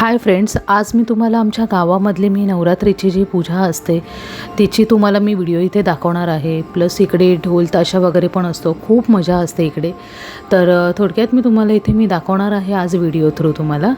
Hi friends आज मी तुम्हाला आमच्या गावामधली मी नवरात्रीची जी पूजा असते तिची तुम्हाला मी व्हिडिओ इथे दाखवणार आहे. प्लस इकडे ढोल ताशा वगैरे पण असतो खूप मजा असते इकडे. तर थोडक्यात मी तुम्हाला इथे मी दाखवणार आहे आज व्हिडिओ थ्रू तुम्हाला.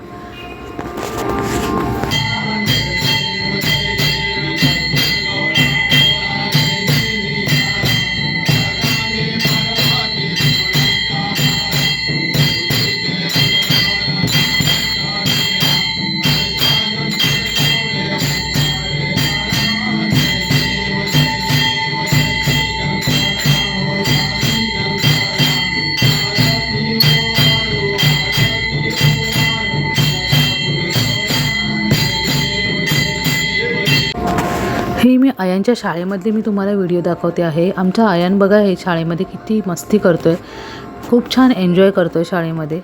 आयांच्या शाळेमधले मी तुम्हाला व्हिडिओ दाखवते आहे. आमच्या आयान बघा हे शाळेमध्ये किती मस्ती करतोय. खूप छान एन्जॉय करतोय शाळेमध्ये.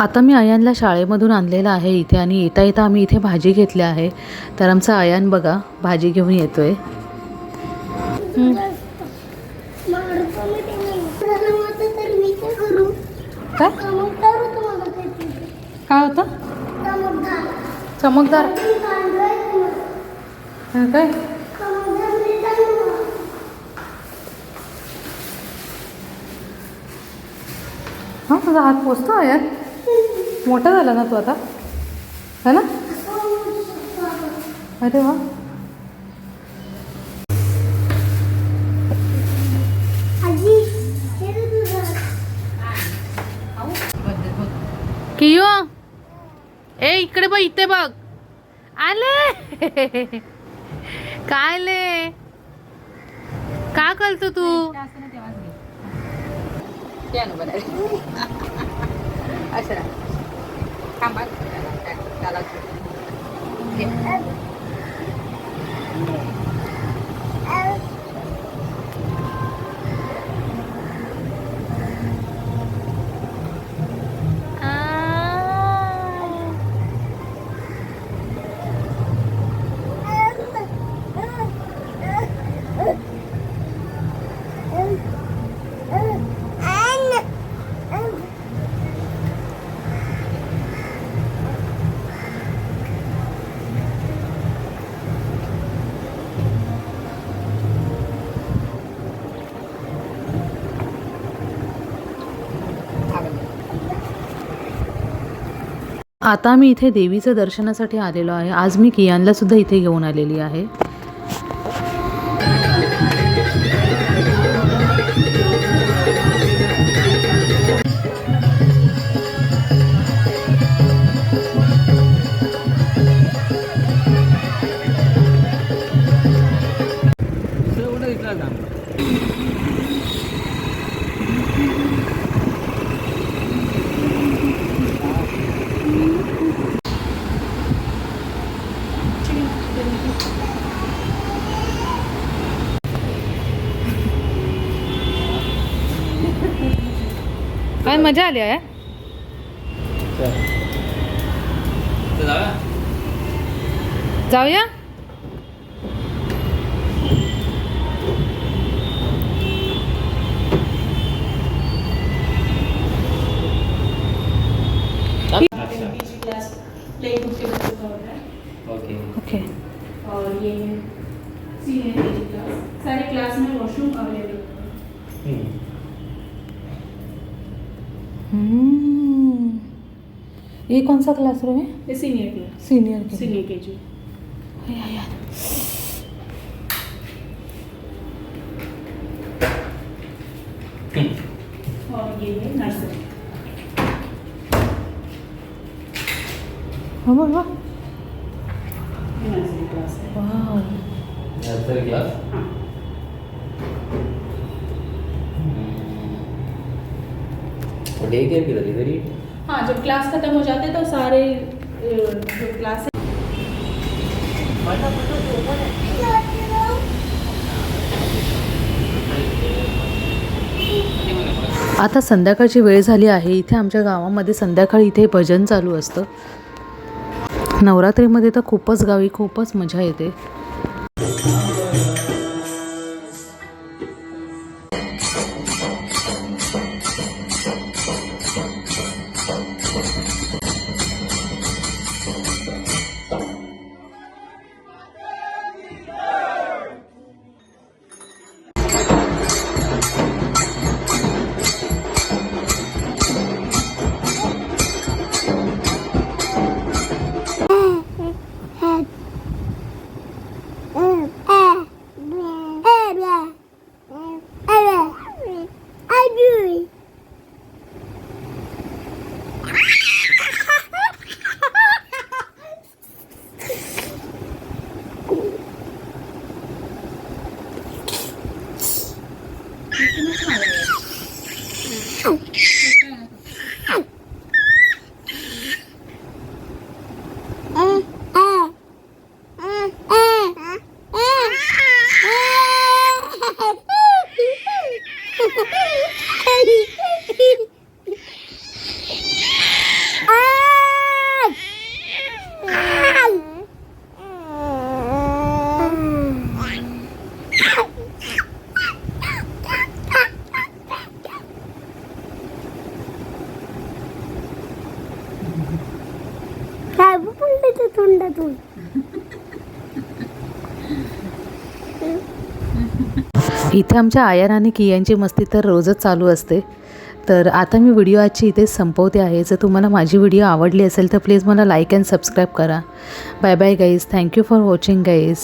आता मी आयानला शाळेमधून आणलेलं आहे इथे आणि येता येता आम्ही इथे भाजी घेतली आहे. तर आमचा आयान बघा भाजी घेऊन येतोय. काय? काय होतं? चमकदार. काय? हां तुझा हात पोचतो आयान मोठा झाला ना तू आता? है ना? अरे वा. कियो? ए इकडे बघ इथे बघ. आले. काय ले? का करतो तू? 看不到，看到了，आता मी इथे देवीचं दर्शनासाठी आलेलो आहे. आज मी कियानला सुद्धा इथे घेऊन आलेली आहे. काय मजा आली आहे. जाऊया? क्लास प्ले ग्रुप के बच्चों का होता है ओके ओके और ये सीनियर केजी क्लास सारे क्लास में वॉशरूम अवेलेबल होता है हम्म. ये कौन सा क्लासरूम है? ये senior class senior K senior K G. और ये है नर्सरी हो बोल वाह नर्सरी क्लास है. नर्सरी क्लास हाँ. डे केयर किधर इधर ही जब क्लास खत्म हो जाते तो सारे जो क्लास आता संध्याकाळची वेळ झाली आहे. इथे आमच्या गावामध्ये संध्याकाळी इथे भजन चालू असतं. नवरात्रीमध्ये तर खूपच गावी खूपच मजा येते. काय ते. इथे आमच्या आयार आणि कियांची मस्ती तर रोजच चालू असते. तर आता मी व्हिडिओ आजची इथेच संपवते आहे. जर तुम्हाला माझी व्हिडिओ आवडली असेल तर प्लीज मला लाईक अँड सबस्क्राईब करा. Bye bye guys thank you for watching guys